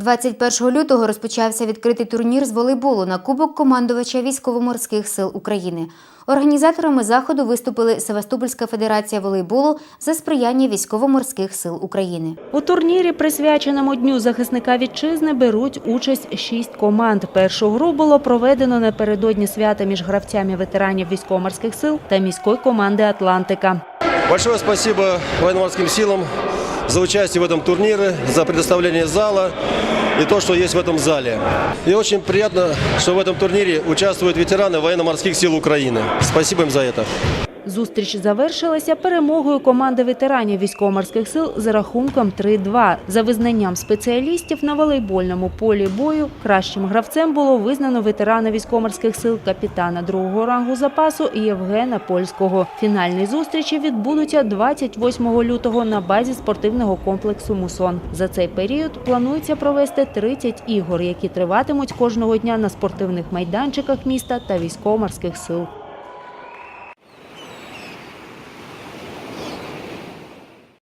21 лютого розпочався відкритий турнір з волейболу на Кубок командувача військово-морських сил України. Організаторами заходу виступили Севастопольська федерація волейболу за сприяння військово-морських сил України. У турнірі, присвяченому Дню захисника вітчизни, беруть участь шість команд. Першу гру було проведено напередодні свята між гравцями ветеранів військово-морських сил та міської команди Атлантика. Большое спасибо военно-морским силам за участие в этом турнире, за предоставление зала и то, что есть в этом зале. И очень приятно, что в этом турнире участвуют ветераны военно-морских сил Украины. Спасибо им за это. Зустріч завершилася перемогою команди ветеранів військово-морських сил за рахунком 3-2. За визнанням спеціалістів на волейбольному полі бою кращим гравцем було визнано ветерана військово-морських сил капітана другого рангу запасу Євгена Польського. Фінальні зустрічі відбудуться 28 лютого на базі спортивного комплексу Мусон. За цей період планується провести 30 ігор, які триватимуть кожного дня на спортивних майданчиках міста та військово-морських сил.